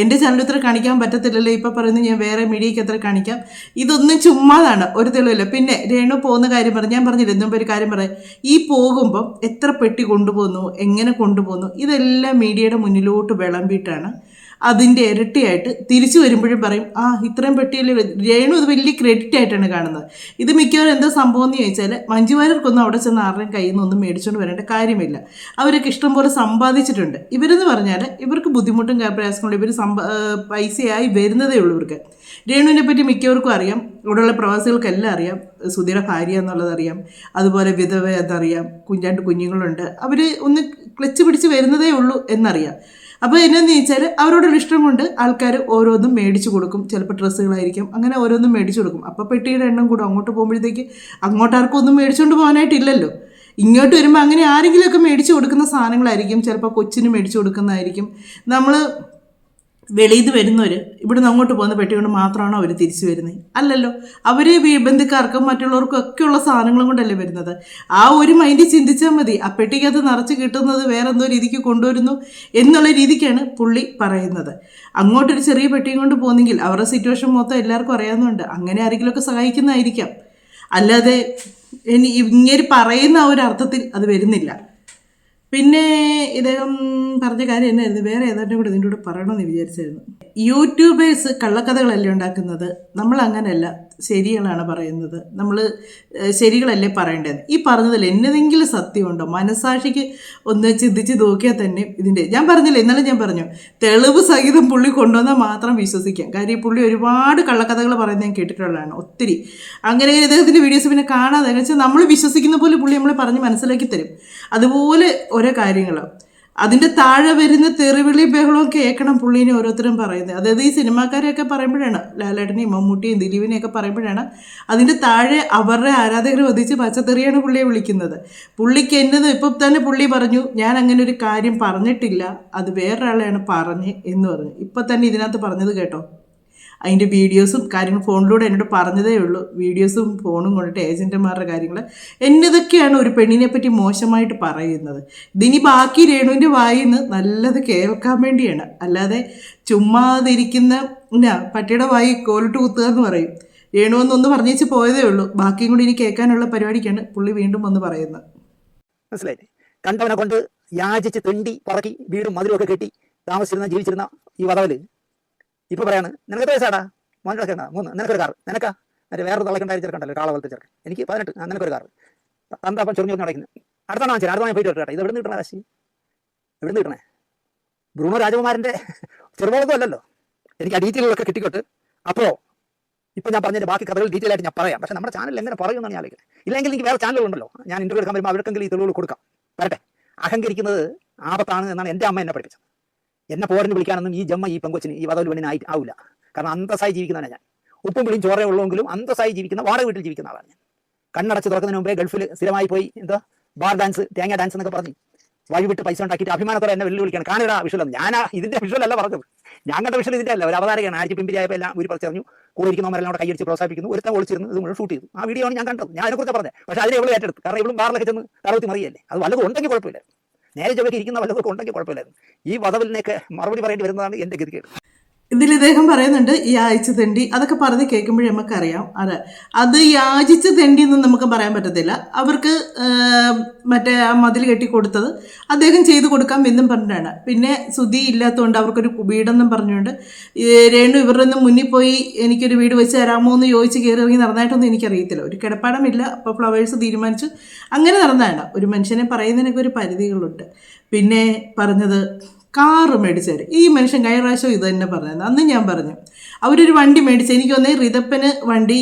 S3: എന്റെ ചാനലിൽ ഇത്ര കാണിക്കാൻ പറ്റത്തില്ലല്ലോ. ഇപ്പം പറയുന്നത് ഞാൻ വേറെ മീഡിയയ്ക്ക് എത്ര കാണിക്കാം. ഇതൊന്നും ചുമ്മാതാണ്. ഒരു തെളിവില്ല. പിന്നെ രേണു പോകുന്ന കാര്യം പറഞ്ഞു ഞാൻ പറഞ്ഞില്ല എന്തും ഒരു കാര്യം പറയാം. ഈ പോകുമ്പം എത്ര പെട്ടി കൊണ്ടുപോകുന്നു എങ്ങനെ കൊണ്ടുപോകുന്നു ഇതെല്ലാം മീഡിയയുടെ മുന്നിലോട്ട് വിളമ്പിയിട്ടാണ് അതിന്റെ ഇരട്ടിയായിട്ട് തിരിച്ചു വരുമ്പോഴും പറയും ആ ഇത്രയും പെട്ടിയിൽ രേണു ഇത് വലിയ ക്രെഡിറ്റ് ആയിട്ടാണ് കാണുന്നത്. ഇത് മിക്കവാറും എന്താ സംഭവം എന്ന് ചോദിച്ചാൽ മഞ്ജുവാരർക്കൊന്നും അവിടെ ചെന്ന് ആരുടെയും കയ്യിൽ നിന്നൊന്നും മേടിച്ചുകൊണ്ട് വരേണ്ട കാര്യമില്ല. അവരൊക്കെ ഇഷ്ടം പോലെ സമ്പാദിച്ചിട്ടുണ്ട്. ഇവരെന്ന് പറഞ്ഞാൽ ഇവർക്ക് ബുദ്ധിമുട്ടും പ്രയാസങ്ങളും ഇവർ സമ്പ പൈസയായി വരുന്നതേ ഉള്ളൂ ഇവർക്ക്. രേണുവിനെ പറ്റി മിക്കവർക്കും അറിയാം. ഇവിടെയുള്ള പ്രവാസികൾക്കെല്ലാം അറിയാം. സുധീര ഭാര്യ എന്നുള്ളതറിയാം അതുപോലെ വിധവ എന്നറിയാം കുഞ്ഞാണ്ട് കുഞ്ഞുങ്ങളുണ്ട്. അവർ ഒന്ന് ക്ലച്ച് പിടിച്ച് വരുന്നതേ ഉള്ളൂ എന്നറിയാം. അപ്പോൾ എന്നാന്ന് ചോദിച്ചാൽ അവരോടൊരു ഇഷ്ടം കൊണ്ട് ആൾക്കാർ ഓരോന്നും മേടിച്ചു കൊടുക്കും. ചിലപ്പോൾ ഡ്രസ്സുകളായിരിക്കും. അങ്ങനെ ഓരോന്നും മേടിച്ചു കൊടുക്കും. അപ്പോൾ പെട്ടിയുടെ എണ്ണം കൂടും അങ്ങോട്ട് പോകുമ്പോഴത്തേക്ക് അങ്ങോട്ട് ആർക്കും ഒന്നും മേടിച്ചുകൊണ്ട് പോകാനായിട്ടില്ലല്ലോ. ഇങ്ങോട്ട് വരുമ്പോൾ അങ്ങനെ ആരെങ്കിലുമൊക്കെ മേടിച്ചു കൊടുക്കുന്ന സാധനങ്ങളായിരിക്കും. ചിലപ്പോൾ കൊച്ചിന് മേടിച്ചു കൊടുക്കുന്നതായിരിക്കും. നമ്മൾ വെളിയിൽ നിന്ന് വരുന്നവർ ഇവിടുന്ന് അങ്ങോട്ട് പോകുന്ന പെട്ടി കൊണ്ട് മാത്രമാണ് അവർ തിരിച്ചു വരുന്നത്? അല്ലല്ലോ. അവർ ബന്ധുക്കാർക്കും മറ്റുള്ളവർക്കും ഒക്കെയുള്ള സാധനങ്ങളും കൊണ്ടല്ലേ വരുന്നത്? ആ ഒരു മൈൻഡ് ചിന്തിച്ചാൽ മതി. ആ പെട്ടിക്കകത്ത് നിറച്ച് കിട്ടുന്നത് വേറെ എന്തോ രീതിക്ക് കൊണ്ടുവരുന്നു എന്നുള്ള രീതിക്കാണ് പുള്ളി പറയുന്നത്. അങ്ങോട്ടൊരു ചെറിയ പെട്ടിയും കൊണ്ട് പോകുന്നെങ്കിൽ അവരുടെ സിറ്റുവേഷൻ മൊത്തം എല്ലാവർക്കും അറിയാവുന്നുണ്ട് അങ്ങനെ ആരെങ്കിലുമൊക്കെ സഹായിക്കുന്നതായിരിക്കാം. അല്ലാതെ ഇനി ഇങ്ങനെ പറയുന്ന ആ ഒരു അർത്ഥത്തിൽ അത് വരുന്നില്ല. പിന്നെ ഇദ്ദേഹം പറഞ്ഞ കാര്യം എന്നായിരുന്നു? വേറെ ഏതാണ്ടും കൂടെ ഇതിന്റെ കൂടെ പറയണമെന്ന് വിചാരിച്ചായിരുന്നു. യൂട്യൂബേഴ്സ് കള്ളക്കഥകളല്ലേ ഉണ്ടാക്കുന്നത്? നമ്മൾ അങ്ങനെയല്ല ശരികളാണ് പറയുന്നത്. നമ്മൾ ശരികളല്ലേ പറയേണ്ടത്? ഈ പറഞ്ഞതിൽ എന്നതെങ്കിലും സത്യമുണ്ടോ? മനസാക്ഷിക്ക് ഒന്ന് ചിന്തിച്ച് നോക്കിയാൽ തന്നെ ഇതിന്റെ ഞാൻ പറഞ്ഞില്ല ഇന്നലെ ഞാൻ പറഞ്ഞു തെളിവ് സഹിതം പുള്ളി കൊണ്ടുവന്നാൽ മാത്രം വിശ്വസിക്കാം. കാര്യം പുള്ളി ഒരുപാട് കള്ളക്കഥകൾ പറയുന്നത് ഞാൻ കേട്ടിട്ടുള്ളതാണ് ഒത്തിരി. അങ്ങനെ ഇദ്ദേഹത്തിന്റെ വീഡിയോസ് പിന്നെ കാണാതെ വെച്ചാൽ നമ്മൾ വിശ്വസിക്കുന്ന പോലെ പുള്ളി നമ്മളെ പറഞ്ഞ് മനസ്സിലാക്കി തരും. അതുപോലെ ഓരോ കാര്യങ്ങളും അതിന്റെ താഴെ വരുന്ന തെറിവിളി ബഹളവും കേൾക്കണം പുള്ളീനെ ഓരോരുത്തരും പറയുന്നത്. അതായത് ഈ സിനിമാക്കാരെയൊക്കെ പറയുമ്പോഴാണ് ലാലേട്ടനെയും മമ്മൂട്ടിയും ദിലീപിനെയൊക്കെ പറയുമ്പോഴാണ് അതിന്റെ താഴെ അവരുടെ ആരാധകർ വധിച്ച് പച്ചത്തെറിയാണ് പുള്ളിയെ വിളിക്കുന്നത്. പുള്ളിക്ക് എന്നത് ഇപ്പം തന്നെ പുള്ളി പറഞ്ഞു ഞാൻ അങ്ങനെ ഒരു കാര്യം പറഞ്ഞിട്ടില്ല. അത് വേറൊരാളെയാണ് പറഞ്ഞ് എന്ന് പറഞ്ഞു. ഇപ്പം തന്നെ ഇതിനകത്ത് പറഞ്ഞത് കേട്ടോ. അതിന്റെ വീഡിയോസും കാര്യങ്ങൾ ഫോണിലൂടെ എന്നോട് പറഞ്ഞതേ ഉള്ളൂ. വീഡിയോസും ഫോണും കൊണ്ടിട്ട് ഏജന്റുമാരുടെ കാര്യങ്ങൾ എന്നതൊക്കെയാണ് ഒരു പെണ്ണിനെ പറ്റി മോശമായിട്ട് പറയുന്നത്. ഇതിനി ബാക്കി രേണുവിന്റെ വായിൽ നിന്ന് നല്ലത് കേൾക്കാൻ വേണ്ടിയാണ്. അല്ലാതെ ചുമ്മാതിരിക്കുന്ന എന്നാ പട്ടിയുടെ വായി കോലിട്ട് കുത്തുക എന്ന് പറയും. രേണു എന്നൊന്ന് പറഞ്ഞേച്ച് പോയതേ ഉള്ളൂ. ബാക്കിയും കൂടി ഇനി കേൾക്കാനുള്ള പരിപാടിക്കാണ് പുള്ളി വീണ്ടും വന്ന് പറയുന്നത്.
S1: മനസ്സിലായി? കണ്ടവനെ കൊണ്ട് യാചിച്ച് തെണ്ടി പറക്കി വീടും മതിലൊക്കെ കെട്ടി താമസിച്ചിരുന്ന ജീവിച്ചിരുന്ന ഈ വധവൽ ഇപ്പൊ പറയാണ് നിനക്ക് എത്ര വയസ്സാടാ? മോന്റെ കിടക്കണ്ട മൂന്ന് നിനക്കൊരു കാർ നിനക്ക? മറ്റേ വേറെ തള്ളക്കുണ്ടായി ചെറുക്കണ്ടല്ലോ കാള പോലത്തെ ചെറുക്കൻ. എനിക്ക് പതിനെട്ട് നിനക്കൊരു കാർ തന്ത അപ്പം ചൊറിഞ്ഞു നടക്കുന്നത്? അടുത്താണ് വാങ്ങിച്ചത് അടുത്ത പോയിട്ട് കേട്ടോ. ഇത് എവിടെ നിന്ന് കിട്ടണ കാശി? എവിടെ നിന്ന് കിട്ടണേ? ബ്രൂണോ രാജകുമാരന്റെ ചെറുപോളൊന്നും അല്ലല്ലോ. എനിക്ക് ആ ഡീറ്റെയിലൊക്കെ കിട്ടിക്കോട്ട്. അപ്പോൾ ഇപ്പം ഞാൻ പറഞ്ഞതിന്റെ ബാക്കി കഥകൾ ഡീറ്റെയിൽ ആയിട്ട് ഞാൻ പറയാം. പക്ഷേ നമ്മുടെ ചാനൽ എങ്ങനെ പറയുമെന്നാണ് ഞാൻ ആലോചിക്കുന്നത്. ഇല്ലെങ്കിൽ എനിക്ക് വേറെ ചാനലുകളുണ്ടല്ലോ ഞാൻ ഇന്റർവ്യൂ എടുക്കാൻ വരുമ്പോൾ അവർക്കെങ്കിലും ഈ തെളിവുകൾ കൊടുക്കാം. വരട്ടെ. അഹങ്കരിക്കുന്നത് ആപത്താണ് എന്നാണ് എന്റെ അമ്മ എന്നെ പഠിപ്പിച്ചത്. എന്നെ പോരെന്ന് വിളിക്കാനൊന്നും ഈ ജമ്മ ഈ പെങ്കൊച്ചിന് ഈ വതവൽ പെണ്ണിന് ആയി ആവില്ല കാരണം അന്തസ്സായി ജീവിക്കുന്നതാണ് ഞാൻ. ഉപ്പും പിടിയും ചോറേ ഉള്ളെങ്കിലും അന്തസ്സായി ജീവിക്കുന്ന വാടക വീട്ടിൽ ജീവിക്കുന്ന ആളാണ് ഞാൻ. കണ്ണടച്ച് തുറക്കുന്നതിന് മുമ്പേ ഗൾഫിൽ സ്ഥിരമായി പോയി എന്താ ബാർ ഡാൻസ് തേങ്ങ ഡാൻസ് എന്നൊക്കെ പറഞ്ഞു വഴിവിട്ട് പൈസ ഉണ്ടാക്കിയിട്ട് അഭിമാനത്തോടെ എന്നെ വെല്ലുവിളിക്കണം കാണിടാ വിഷയം ഞാൻ ഇതിന്റെ വിഷയം അല്ല പറഞ്ഞത്. ഞാൻ കണ്ട വിഷയം ഇതിന്റെ അല്ല. ഒരു അവതാരകയാണ്. ആഴ്ച പിമ്പിരിയായപ്പോൾ എല്ലാം ഒരു പറഞ്ഞു കൂടെ ഇരിക്കുന്നവരെല്ലാം കൈയടിച്ച് പ്രോത്സാഹിപ്പിക്കുന്നു. ഒരുത്തം ഒളിച്ചിരുന്നു ഇത് ഷൂട്ട് ചെയ്തു. ആ വീഡിയോ ആണ് ഞാൻ കണ്ടത്. ഞാൻ അതിനെക്കുറിച്ച് പറഞ്ഞത്. പക്ഷേ അതിനെ ഇവൾ ഏറ്റെടുത്തു. കാരണം ഇവളും ബാറിലൊക്കെ ചെന്ന് തറവത്തി മറിയല്ലേ. അത് വല്ലതും ഉണ്ടെങ്കിൽ കുഴപ്പമില്ല. നേരെ ചൊവ്വയ്ക്ക് ഇരിക്കുന്ന വല്ലതൊക്കെ ഉണ്ടെങ്കിൽ കുഴപ്പമില്ലായിരുന്നു. ഈ വധവലിനെയൊക്കെ മറുപടി പറയേണ്ടി വരുന്നതാണ് എന്റെ ഗതികേട്.
S3: ഇതിൽ ഇദ്ദേഹം പറയുന്നുണ്ട് യാചിച്ച് തെണ്ടി. അതൊക്കെ പറഞ്ഞ് കേൾക്കുമ്പോഴേ നമുക്കറിയാം. അതെ അത് യാചിച്ച് തെണ്ടി എന്ന് നമുക്ക് പറയാൻ പറ്റത്തില്ല. അവർക്ക് മറ്റേ ആ മതിൽ കെട്ടി കൊടുത്തത് അദ്ദേഹം ചെയ്തു കൊടുക്കാം എന്നും പറഞ്ഞിട്ടാണ്. പിന്നെ സുധി ഇല്ലാത്തതുകൊണ്ട് അവർക്കൊരു വീടെന്നും പറഞ്ഞുകൊണ്ട് രേണു ഇവരുടെ ഒന്നും മുന്നിൽ പോയി എനിക്കൊരു വീട് വെച്ച് തരാമോ എന്ന് ചോദിച്ച് കയറി ഇറങ്ങി നടന്നായിട്ടൊന്നും എനിക്കറിയത്തില്ല. ഒരു കിടപ്പാടമില്ല. അപ്പോൾ ഫ്ലവേഴ്സ് തീരുമാനിച്ചു. അങ്ങനെ നടന്നതാണ്. ഒരു മനുഷ്യനെ പറയുന്നതിനൊക്കെ ഒരു പരിധികളുണ്ട്. പിന്നെ പറഞ്ഞത് കാറ് മേടിച്ചേര് ഈ മനുഷ്യൻ കഴിഞ്ഞ പ്രാവശ്യം ഇത് തന്നെ പറഞ്ഞത് അന്ന് ഞാൻ പറഞ്ഞു അവരൊരു വണ്ടി മേടിച്ച് എനിക്ക് തോന്നി റിതപ്പന് വണ്ടി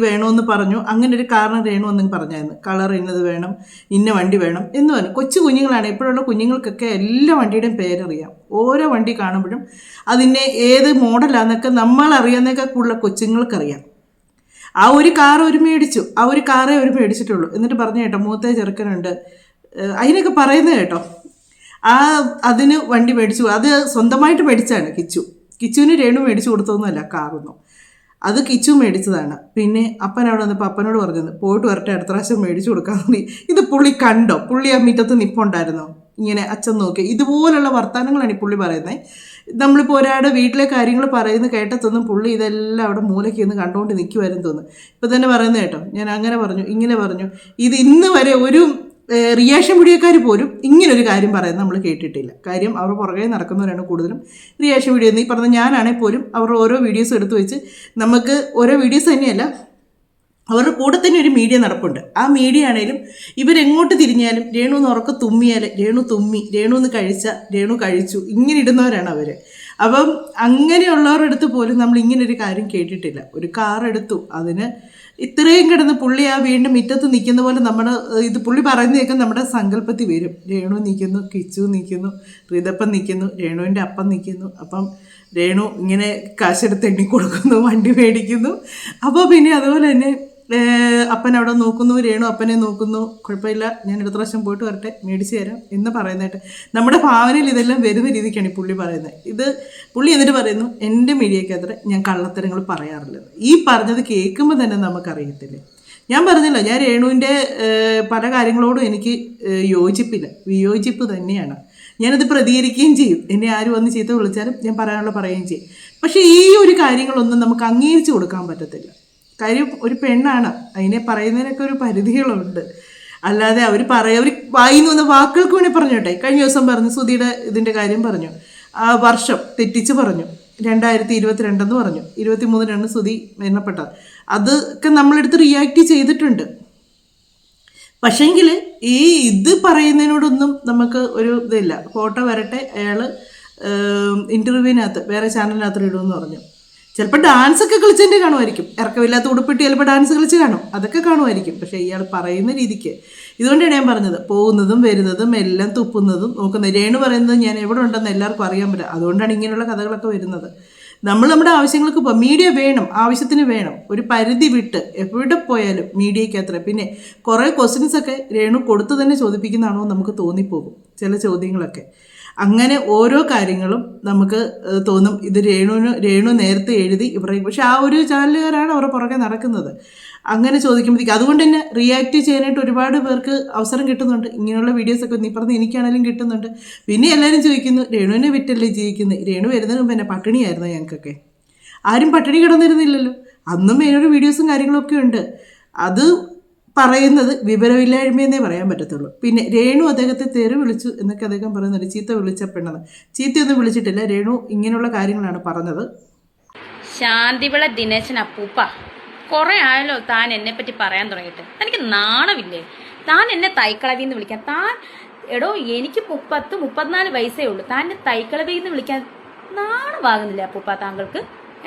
S3: വേണമെന്ന് പറഞ്ഞു. അങ്ങനെ ഒരു കാരണം വേണമെന്ന് പറഞ്ഞായിരുന്നു. കളർ ഇന്നത് വേണം ഇന്ന വണ്ടി വേണം എന്ന് പറഞ്ഞു. കൊച്ചു കുഞ്ഞുങ്ങളാണ്. ഇപ്പോഴുള്ള കുഞ്ഞുങ്ങൾക്കൊക്കെ എല്ലാ വണ്ടിയുടെയും പേരറിയാം. ഓരോ വണ്ടി കാണുമ്പോഴും അതിന്റെ ഏത് മോഡലാന്നൊക്കെ നമ്മൾ അറിയാവുന്നതൊക്കെ കൂടുതൽ കൊച്ചുങ്ങൾക്കറിയാം. ആ ഒരു കാർ ഒരു മേടിച്ചു. ആ ഒരു കാറേ ഒരു മേടിച്ചിട്ടുള്ളൂ. എന്നിട്ട് പറഞ്ഞു കേട്ടോ മൂത്ത ചെറുക്കനുണ്ട്. അതിനൊക്കെ പറയുന്നത് കേട്ടോ. ആ അതിന് വണ്ടി മേടിച്ചു. അത് സ്വന്തമായിട്ട് മേടിച്ചാണ് കിച്ചു. കിച്ചുവിന് രേണു മേടിച്ചു കൊടുത്തൊന്നുമല്ല കാറൊന്നും. അത് കിച്ചു മേടിച്ചതാണ്. പിന്നെ അപ്പൻ അവിടെ വന്നപ്പോൾ അപ്പനോട് പറഞ്ഞത് പോയിട്ട് വരട്ടെ അടുത്ത പ്രാവശ്യം മേടിച്ചു കൊടുക്കാൻ ഇത് പുള്ളി കണ്ടോ? പുള്ളി ആ മുറ്റത്ത് നിപ്പുണ്ടായിരുന്നോ. ഇങ്ങനെ അച്ഛൻ നോക്കി. ഇതുപോലുള്ള വർത്തമാനങ്ങളാണ് ഈ പുള്ളി പറയുന്നത് നമ്മളിപ്പോൾ ഒരാളുടെ വീട്ടിലെ കാര്യങ്ങൾ പറയുന്നത് കേട്ടത്തൊന്നും പുള്ളി ഇതെല്ലാം അവിടെ മൂലയ്ക്ക് നിന്ന് കണ്ടുകൊണ്ട് നിൽക്കുമായിരുന്നു തോന്നുന്നു. ഇപ്പം തന്നെ പറയുന്നത് കേട്ടോ. ഞാൻ അങ്ങനെ പറഞ്ഞു ഇങ്ങനെ പറഞ്ഞു. ഇത് ഇന്ന് വരെ ഒരു റിയാക്ഷൻ വീഡിയോക്കാർ പോലും ഇങ്ങനൊരു കാര്യം പറയുന്നത് നമ്മൾ കേട്ടിട്ടില്ല. കാര്യം അവർ പുറകെ നടക്കുന്നവരാണ് കൂടുതലും റിയാക്ഷൻ വീഡിയോ എന്ന് ഈ പറഞ്ഞ ഞാനാണെങ്കിൽ പോലും അവർ ഓരോ വീഡിയോസ് എടുത്തു വെച്ച് നമുക്ക് ഓരോ വീഡിയോസ് തന്നെയല്ല അവരുടെ കൂടെ തന്നെ ഒരു മീഡിയ നടപ്പുണ്ട്. ആ മീഡിയ ആണെങ്കിലും ഇവരെങ്ങോട്ട് തിരിഞ്ഞാലും രേണു എന്ന് ഉറക്കം തുമ്മിയാൽ രേണു തുമ്മി രേണു എന്ന് കഴിച്ച രേണു കഴിച്ചു ഇങ്ങനെ ഇടുന്നവരാണ് അവർ അപ്പം അങ്ങനെയുള്ളവരുടെ അടുത്ത് പോലും നമ്മൾ ഇങ്ങനൊരു കാര്യം കേട്ടിട്ടില്ല. ഒരു കാർ എടുത്തു അതിന് ഇത്രയും കിടന്ന് പുള്ളി ആ വീണ്ടും മുറ്റത്ത് നിൽക്കുന്ന പോലെ നമ്മൾ ഇത് പുള്ളി പറയുന്നതൊക്കെ നമ്മുടെ സങ്കല്പത്തിൽ വരും. രേണു നിൽക്കുന്നു കിച്ചു നിൽക്കുന്നു റിതപ്പൻ നിൽക്കുന്നു രേണുവിന്റെ അപ്പം നിൽക്കുന്നു. അപ്പം രേണു ഇങ്ങനെ കാശെടുത്ത് എണ്ണി കൊടുക്കുന്നു വണ്ടി മേടിക്കുന്നു. അപ്പോൾ പിന്നെ അതുപോലെ തന്നെ അപ്പൻ അവിടെ നോക്കുന്നു രേണു അപ്പനെ നോക്കുന്നു. കുഴപ്പമില്ല ഞാൻ അടുത്ത പ്രാവശ്യം പോയിട്ട് വരട്ടെ മേടിച്ച് തരാം എന്ന് പറയുന്നതായിട്ട് നമ്മുടെ ഭാവനയിൽ ഇതെല്ലാം വരുന്ന രീതിക്കാണ് ഈ പുള്ളി പറയുന്നത്. ഇത് പുള്ളി എന്നിട്ട് പറയുന്നു എന്റെ മീഡിയക്കെതിരെ ഞാൻ കള്ളത്തരങ്ങൾ പറയാറില്ല. ഈ പറഞ്ഞത് കേൾക്കുമ്പോൾ തന്നെ നമുക്കറിയത്തില്ല. ഞാൻ പറഞ്ഞില്ല ഞാൻ രേണുവിന്റെ പല കാര്യങ്ങളോടും എനിക്ക് യോജിപ്പില്ല. വിയോജിപ്പ് തന്നെയാണ്. ഞാനത് പ്രതികരിക്കുകയും ചെയ്യും. എന്നെ ആരും വന്ന് ചീത്ത വിളിച്ചാലും ഞാൻ പറയാനുള്ള പറയുകയും ചെയ്യും. പക്ഷേ ഈ ഒരു കാര്യങ്ങളൊന്നും നമുക്ക് അംഗീകരിച്ചു കൊടുക്കാൻ പറ്റത്തില്ല. കാര്യം ഒരു പെണ്ണാണ്. അതിനെ പറയുന്നതിനൊക്കെ ഒരു പരിധികളുണ്ട്. അല്ലാതെ അവർ പറയ അവർ വായിന്ന് വന്ന വാക്കുകൾക്ക് വേണേൽ പറഞ്ഞോട്ടെ. കഴിഞ്ഞ ദിവസം പറഞ്ഞു സുധിയുടെ ഇതിന്റെ കാര്യം പറഞ്ഞു. ആ വർഷം തെറ്റിച്ച് പറഞ്ഞു. രണ്ടായിരത്തി ഇരുപത്തിരണ്ടെന്ന് പറഞ്ഞു. ഇരുപത്തി മൂന്നിനാണ് സുധി മരണപ്പെട്ടത്. അതൊക്കെ നമ്മളെടുത്ത് റിയാക്ട് ചെയ്തിട്ടുണ്ട്. പക്ഷേങ്കിൽ ഈ ഇത് പറയുന്നതിനോടൊന്നും നമുക്ക് ഒരു ഇതില്ല. ഫോട്ടോ വരട്ടെ. അയാൾ ഇന്റർവ്യൂവിനകത്ത് വേറെ ചാനലിനകത്ത് ഇടുമെന്ന് പറഞ്ഞു. ചിലപ്പോൾ ഡാൻസ് ഒക്കെ കളിച്ചതിന്റെ കാണുമായിരിക്കും. ഇറക്കമില്ലാത്ത ഉടുപ്പിട്ട് ചിലപ്പോൾ ഡാൻസ് കളിച്ച് കാണും. അതൊക്കെ കാണുമായിരിക്കും. പക്ഷേ ഇയാൾ പറയുന്ന രീതിക്ക്. ഇതുകൊണ്ടാണ് ഞാൻ പറഞ്ഞത്. പോകുന്നതും വരുന്നതും എല്ലാം തുപ്പുന്നതും നോക്കുന്നത്. രേണു പറയുന്നത് ഞാൻ എവിടെ ഉണ്ടെന്ന് എല്ലാവർക്കും അറിയാൻ പറ്റും. അതുകൊണ്ടാണ് ഇങ്ങനെയുള്ള കഥകളൊക്കെ വരുന്നത്. നമ്മൾ നമ്മുടെ ആവശ്യങ്ങൾക്ക് ഇപ്പോൾ മീഡിയ വേണം. ആവശ്യത്തിന് വേണം. ഒരു പരിധി വിട്ട് എവിടെ പോയാലും മീഡിയയ്ക്ക് അത്ര. പിന്നെ കുറേ ക്വസ്റ്റ്യൻസ് ഒക്കെ രേണു കൊടുത്തു തന്നെ ചോദിപ്പിക്കുന്നതാണോ നമുക്ക് തോന്നിപ്പോകും. ചില ചോദ്യങ്ങളൊക്കെ. അങ്ങനെ ഓരോ കാര്യങ്ങളും നമുക്ക് തോന്നും. ഇത് രേണുവിന് രേണു നേരത്തെ എഴുതി ഇവരെ പക്ഷെ ആ ഒരു ചാനലുകാരാണ് അവരുടെ പുറകെ നടക്കുന്നത്. അങ്ങനെ ചോദിക്കുമ്പോഴത്തേക്ക് അതുകൊണ്ട് തന്നെ റിയാക്ട് ചെയ്യാനായിട്ട് ഒരുപാട് പേർക്ക് അവസരം കിട്ടുന്നുണ്ട്. ഇങ്ങനെയുള്ള വീഡിയോസൊക്കെ നീ പറഞ്ഞ് എനിക്കാണെങ്കിലും കിട്ടുന്നുണ്ട്. പിന്നെ എല്ലാവരും ചോദിക്കുന്നു രേണുവിനെ വിറ്റല്ലേ ജീവിക്കുന്നത് രേണു വരുന്നതിന് മുമ്പ് എന്നെ പട്ടിണിയായിരുന്നു ഞങ്ങൾക്കൊക്കെ? ആരും പട്ടിണി കിടന്നിരുന്നില്ലല്ലോ. അന്നും മേനൊരു വീഡിയോസും കാര്യങ്ങളൊക്കെ ഉണ്ട്. അത് പറയുന്നത് വിവരമില്ലായ്മയെന്നേ പറയാൻ പറ്റത്തുള്ളൂ. പിന്നെ രേണു അദ്ദേഹത്തെ തെറി വിളിച്ചു എന്നൊക്കെ അദ്ദേഹം പറയുന്നുണ്ട്. ചീത്ത വിളിച്ച പെണ്ണെന്ന്. ചീത്തയൊന്നും വിളിച്ചിട്ടില്ല. രേണു ഇങ്ങനെയുള്ള കാര്യങ്ങളാണ് പറഞ്ഞത്.
S2: ശാന്തിവിള ദിനേശൻ അപ്പൂപ്പ കുറെ ആയല്ലോ താൻ എന്നെ പറ്റി പറയാൻ തുടങ്ങിയിട്ട്. തനിക്ക് നാണമില്ലേ? താൻ എന്നെ തൈക്കളവി എന്ന് വിളിക്കാൻ. താൻ എടോ എനിക്ക് മുപ്പത്ത് മുപ്പത്തിനാല് വയസ്സേ ഉള്ളൂ. താൻ എന്നെ തൈക്കളവി എന്ന് വിളിക്കാൻ നാണമാകുന്നില്ലേ അപ്പൂപ്പ താങ്കൾക്ക്?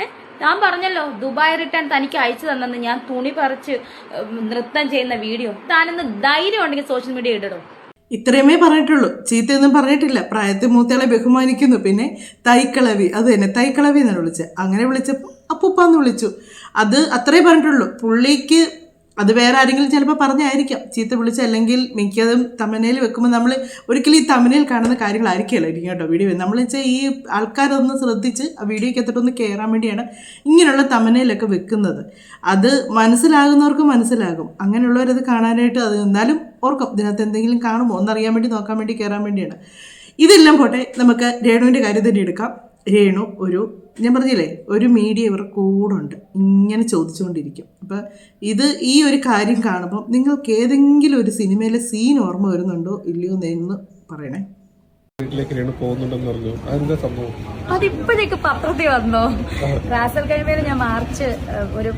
S2: ഏ? താൻ പറഞ്ഞല്ലോ ദുബായ് റിട്ടേൺ തനിക്ക് അയച്ചു തന്നെന്ന് ഞാൻ തുണി പറിച്ച് നൃത്തം ചെയ്യുന്ന വീഡിയോ. താനെന്ന് ധൈര്യം ഉണ്ടെങ്കിൽ സോഷ്യൽ മീഡിയ ഇടടോ.
S3: ഇത്രയുമേ പറഞ്ഞിട്ടുള്ളൂ. ചീത്തയൊന്നും പറഞ്ഞിട്ടില്ല. പ്രായത്തിൽ മൂത്തയാളെ ബഹുമാനിക്കുന്നു. പിന്നെ തൈക്കളവി. അത് തന്നെ തൈക്കളവി എന്നാണ് വിളിച്ചത്. അങ്ങനെ വിളിച്ചപ്പോൾ അപ്പൂപ്പാന്ന് വിളിച്ചു. അത് അത്രേ പറഞ്ഞിട്ടുള്ളൂ. പുള്ളിക്ക് അത് വേറെ ആരെങ്കിലും ചിലപ്പോൾ പറഞ്ഞായിരിക്കാം. ചീത്ത വിളിച്ച അല്ലെങ്കിൽ മിക്കതും തമനയിൽ വെക്കുമ്പോൾ നമ്മൾ ഒരിക്കലും ഈ തമനയിൽ കാണുന്ന കാര്യങ്ങളായിരിക്കുമല്ലോ ഇരിക്കും കേട്ടോ വീഡിയോ നമ്മൾ വെച്ചാൽ ഈ ആൾക്കാരൊന്ന് ശ്രദ്ധിച്ച് ആ വീഡിയോയ്ക്ക് എത്തിട്ടൊന്ന് കയറാൻ വേണ്ടിയാണ് ഇങ്ങനെയുള്ള തമനയിലൊക്കെ വെക്കുന്നത്. അത് മനസ്സിലാകുന്നവർക്ക് മനസ്സിലാകും. അങ്ങനെയുള്ളവരത് കാണാനായിട്ട് അത് എന്നാലും ഓർക്കും. ഇതിനകത്ത് എന്തെങ്കിലും കാണുമോ ഒന്നറിയാൻ വേണ്ടി നോക്കാൻ വേണ്ടി കയറാൻ വേണ്ടിയാണ്. ഇതെല്ലാം പോട്ടെ നമുക്ക് രേണുവിന്റെ കാര്യം തന്നെ എടുക്കാം. രേണു ഒരു ഞാൻ പറഞ്ഞില്ലേ ഒരു മീഡിയ ഇവർ കൂടെ ഉണ്ട് ഇങ്ങനെ ചോദിച്ചുകൊണ്ടിരിക്കും. അപ്പം ഇത് ഈ ഒരു കാര്യം കാണുമ്പോൾ നിങ്ങൾക്ക് ഏതെങ്കിലും ഒരു സിനിമയിലെ സീൻ ഓർമ്മ വരുന്നുണ്ടോ? ഇല്ലയോ എന്ന് പറയണേ.
S4: വീട്ടിലേക്ക് രേണു പോകുന്നുണ്ടെന്ന് പറഞ്ഞു. അതെന്താ സംഭവം?
S2: അതിപ്പോഴേക്ക് പത്രത്തിൽ വന്നോ? റാസൽ കൈമേൽ ഞാൻ മാർച്ച് ഒരു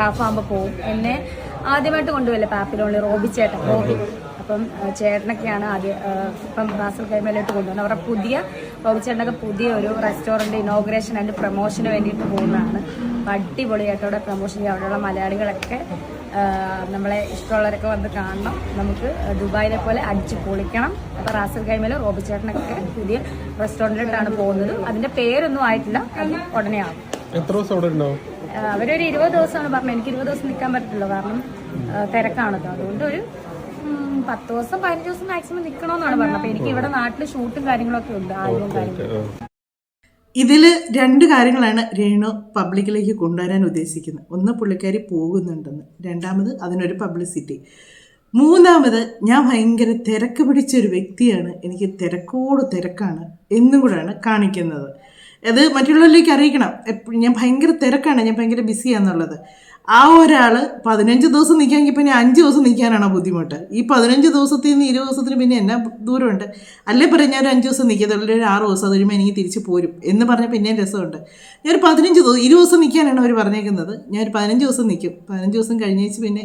S2: ഹാഫ് ആകുമ്പോൾ പോകും എന്നെ ആദ്യമായിട്ട് കൊണ്ടുപോയില്ലേ പാപ്പിലോളി റോബി ചേട്ടൻ റോബി അപ്പം ചേട്ടനൊക്കെയാണ് ആദ്യം ഇപ്പം റാസൽ കൈമേലോട്ട് കൊണ്ടുവന്നത്. അവരുടെ പുതിയ ബോബിച്ചേട്ടനൊക്കെ പുതിയ ഒരു റെസ്റ്റോറന്റ് ഇനോഗ്രേഷൻ അതിന്റെ പ്രൊമോഷന് വേണ്ടിയിട്ട് പോകുന്നതാണ്. അപ്പം അടിപൊളിയായിട്ട് അവിടെ പ്രൊമോഷൻ ചെയ്യുക അവിടെയുള്ള മലയാളികളൊക്കെ നമ്മളെ ഇഷ്ടമുള്ളവരൊക്കെ വന്ന് കാണണം. നമുക്ക് ദുബായിലെ പോലെ അടിച്ച് പൊളിക്കണം. അപ്പോൾ റാസൽ കൈമേൽ റോബി ചേട്ടനൊക്കെ പുതിയ റെസ്റ്റോറന്റിലോട്ടാണ് പോകുന്നത്. അതിന്റെ പേരൊന്നും ആയിട്ടില്ല. അത് ഉടനെ ആവും.
S4: എത്ര ദിവസം അവിടെ ഉണ്ടാവും?
S2: അവരൊരു ഇരുപത് ദിവസമാണ് പറഞ്ഞത്. എനിക്ക് ഇരുപത് ദിവസം നിൽക്കാൻ പറ്റില്ല കാരണം തിരക്കാണല്ലോ അതുകൊണ്ട് ഒരു പത്ത് ദിവസം പതിനഞ്ച് ദിവസം മാക്സിമം നിൽക്കണമെന്നാണ് പറഞ്ഞത്. അപ്പൊ എനിക്ക് ഇവിടെ നാട്ടിൽ ഷൂട്ടും കാര്യങ്ങളൊക്കെ ഉണ്ട് ആൽബവും കാര്യങ്ങളും.
S3: ഇതിൽ രണ്ട് കാര്യങ്ങളാണ് രേണു പബ്ലിക്കിലേക്ക് കൊണ്ടുവരാൻ ഉദ്ദേശിക്കുന്നത്. ഒന്ന് പുള്ളിക്കാരി പോകുന്നുണ്ടെന്ന്. രണ്ടാമത് അതിനൊരു പബ്ലിസിറ്റി. മൂന്നാമത് ഞാൻ ഭയങ്കര തിരക്ക് പിടിച്ച ഒരു വ്യക്തിയാണ്. എനിക്ക് തിരക്കോട് തിരക്കാണ് എന്നും കൂടെയാണ് കാണിക്കുന്നത്. അത് മറ്റുള്ളവരിലേക്ക് അറിയിക്കണം. ഞാൻ ഭയങ്കര തിരക്കാണ്. ഞാൻ ഭയങ്കര ബിസിയാന്നുള്ളത് ആ ഒരാൾ പതിനഞ്ച് ദിവസം നിൽക്കാമെങ്കിൽ പിന്നെ അഞ്ച് ദിവസം നിൽക്കാനാണോ ബുദ്ധിമുട്ട്? ഈ പതിനഞ്ച് ദിവസത്തിൽ നിന്ന് ഇരുപത് ദിവസത്തിന് പിന്നെ എന്നാ ദൂരമുണ്ട്? അല്ലേ പറഞ്ഞാൽ ഒരു അഞ്ച് ദിവസം നിൽക്കത്തുള്ളൂ ഒരു ആറ് ദിവസം അത് കഴിയുമ്പോൾ എനിക്ക് തിരിച്ച് പോരും എന്ന് പറഞ്ഞാൽ പിന്നെയും രസമുണ്ട്. ഞാൻ ഒരു പതിനഞ്ച് ദിവസം ഇരുപത് ദിവസം നിൽക്കാനാണ് അവർ പറഞ്ഞേക്കുന്നത്. ഞാൻ ഒരു പതിനഞ്ച് ദിവസം നിൽക്കും. പതിനഞ്ച് ദിവസം കഴിഞ്ഞേച്ച് പിന്നെ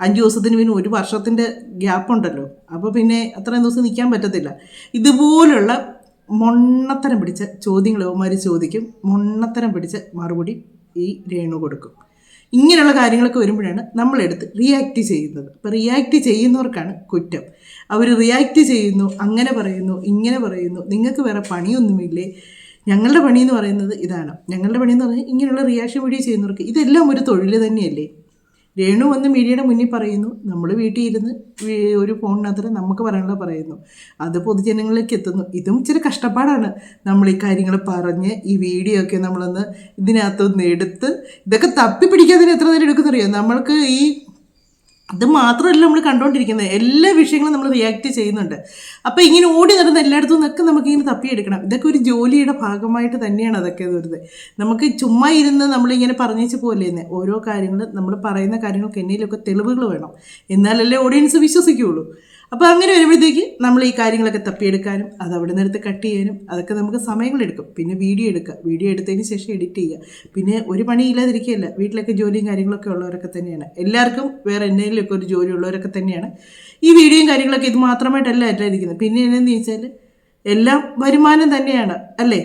S3: അഞ്ച് ദിവസത്തിന് പിന്നെ ഒരു വർഷത്തിന്റെ ഗ്യാപ്പ് ഉണ്ടല്ലോ അപ്പോൾ പിന്നെ അത്രയും ദിവസം നിൽക്കാൻ പറ്റത്തില്ല. ഇതുപോലുള്ള മൊണ്ണത്തരം പിടിച്ച ചോദ്യങ്ങൾ അവന്മാർ ചോദിക്കും. മൊണ്ണത്തരം പിടിച്ച മറുപടി ഈ രേണു കൊടുക്കും. ഇങ്ങനെയുള്ള കാര്യങ്ങളൊക്കെ വരുമ്പോഴാണ് നമ്മളെടുത്ത് റിയാക്ട് ചെയ്യുന്നത്. അപ്പോൾ റിയാക്ട് ചെയ്യുന്നവർക്കാണ് കുറ്റം. അവർ റിയാക്ട് ചെയ്യുന്നു അങ്ങനെ പറയുന്നു ഇങ്ങനെ പറയുന്നു. നിങ്ങൾക്ക് വേറെ പണിയൊന്നുമില്ലേ? ഞങ്ങളുടെ പണി എന്ന് പറയുന്നത് ഇതാണ്. ഞങ്ങളുടെ പണി എന്ന് പറഞ്ഞാൽ ഇങ്ങനെയുള്ള റിയാക്ഷൻ വീഡിയോ ചെയ്യുന്നവർക്ക് ഇതെല്ലാം ഒരു തൊഴിൽ തന്നെയല്ലേ? രേണു വന്ന് മീഡിയയുടെ മുന്നിൽ പറയുന്നു നമ്മൾ വീട്ടിൽ ഇരുന്ന് ഒരു ഫോണിനകത്ത് നമുക്ക് പറയാനുള്ള പറയുന്നു. അത് പൊതുജനങ്ങളിലേക്ക് എത്തുന്നു. ഇതും ഇച്ചിരി കഷ്ടപ്പാടാണ്. നമ്മൾ ഈ കാര്യങ്ങൾ പറഞ്ഞ് ഈ വീഡിയോ ഒക്കെ നമ്മളൊന്ന് ഇതിനകത്തൊന്ന് എടുത്ത് ഇതൊക്കെ തപ്പി പിടിക്കാതിന് എത്ര നേരം എടുക്കുന്നറിയോ നമ്മൾക്ക് ഈ അത് മാത്രമല്ല നമ്മൾ കണ്ടുകൊണ്ടിരിക്കുന്നത് എല്ലാ വിഷയങ്ങളും നമ്മൾ റിയാക്ട് ചെയ്യുന്നുണ്ട്. അപ്പോൾ ഇങ്ങനെ ഓടി നടന്ന് എല്ലായിടത്തു നിന്നൊക്കെ നമുക്ക് ഇങ്ങനെ തപ്പിയെടുക്കണം. ഇതൊക്കെ ഒരു ജോലിയുടെ ഭാഗമായിട്ട് തന്നെയാണ് അതൊക്കെ വരുന്നത്. നമുക്ക് ചുമ്മാ ഇരുന്ന് നമ്മളിങ്ങനെ പറഞ്ഞേച്ച് പോലെ ഓരോ കാര്യങ്ങൾ നമ്മൾ പറയുന്ന കാര്യങ്ങൾക്ക് എന്നിലൊക്കെ തെളിവുകൾ വേണം. എന്നാലല്ലേ ഓഡിയൻസ് വിശ്വസിക്കുകയുള്ളൂ അപ്പോൾ അങ്ങനെ വരുമ്പോഴത്തേക്ക് നമ്മൾ ഈ കാര്യങ്ങളൊക്കെ തപ്പിയെടുക്കാനും അത് അവിടെ നിന്ന് എടുത്ത് കട്ട് ചെയ്യാനും അതൊക്കെ നമുക്ക് സമയങ്ങളെടുക്കും. പിന്നെ വീഡിയോ എടുക്കുക. വീഡിയോ എടുത്തതിന് ശേഷം എഡിറ്റ് ചെയ്യുക. പിന്നെ ഒരു പണിയില്ലാതിരിക്കുകയല്ല വീട്ടിലൊക്കെ ജോലിയും കാര്യങ്ങളൊക്കെ ഉള്ളവരൊക്കെ തന്നെയാണ്. എല്ലാവർക്കും വേറെ എന്തെങ്കിലുമൊക്കെ ഒരു ജോലി ഉള്ളവരൊക്കെ തന്നെയാണ്. ഈ വീഡിയോയും കാര്യങ്ങളൊക്കെ ഇത് മാത്രമായിട്ടല്ല അല്ലായിരിക്കുന്നത് പിന്നെ എന്നാന്ന് ചോദിച്ചാൽ എല്ലാം വരുമാനം തന്നെയാണ് അല്ലേ?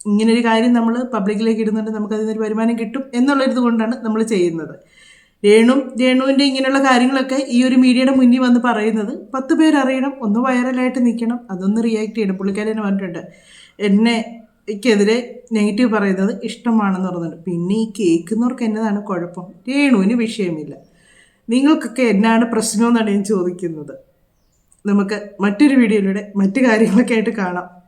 S3: ഇങ്ങനൊരു കാര്യം നമ്മൾ പബ്ലിക്കിലേക്ക് ഇടുന്നുണ്ട് നമുക്കതിൽ നിന്നൊരു വരുമാനം കിട്ടും എന്നുള്ളൊരിത് കൊണ്ടാണ് നമ്മൾ ചെയ്യുന്നത്. രേണു രേണുവിന്റെ ഇങ്ങനെയുള്ള കാര്യങ്ങളൊക്കെ ഈ ഒരു മീഡിയയുടെ മുന്നിൽ വന്ന് പറയുന്നത് പത്ത് പേരറിയണം ഒന്ന് വൈറലായിട്ട് നിൽക്കണം അതൊന്ന് റിയാക്ട് ചെയ്യണം. പുള്ളിക്കാരി തന്നെ പറഞ്ഞിട്ടുണ്ട് എന്നെ എനിക്കെതിരെ നെഗറ്റീവ് പറയുന്നത് ഇഷ്ടമാണെന്ന് പറഞ്ഞിട്ടുണ്ട്. പിന്നെ ഈ കേൾക്കുന്നവർക്ക് എന്നതാണ് കുഴപ്പം? രേണുവിന് വിഷയമില്ല. നിങ്ങൾക്കൊക്കെ എന്നാണ് പ്രശ്നമെന്നാണ് ഞാൻ ചോദിക്കുന്നത്. നമുക്ക് മറ്റൊരു വീഡിയോയിലൂടെ മറ്റു കാര്യങ്ങളൊക്കെ ആയിട്ട് കാണാം.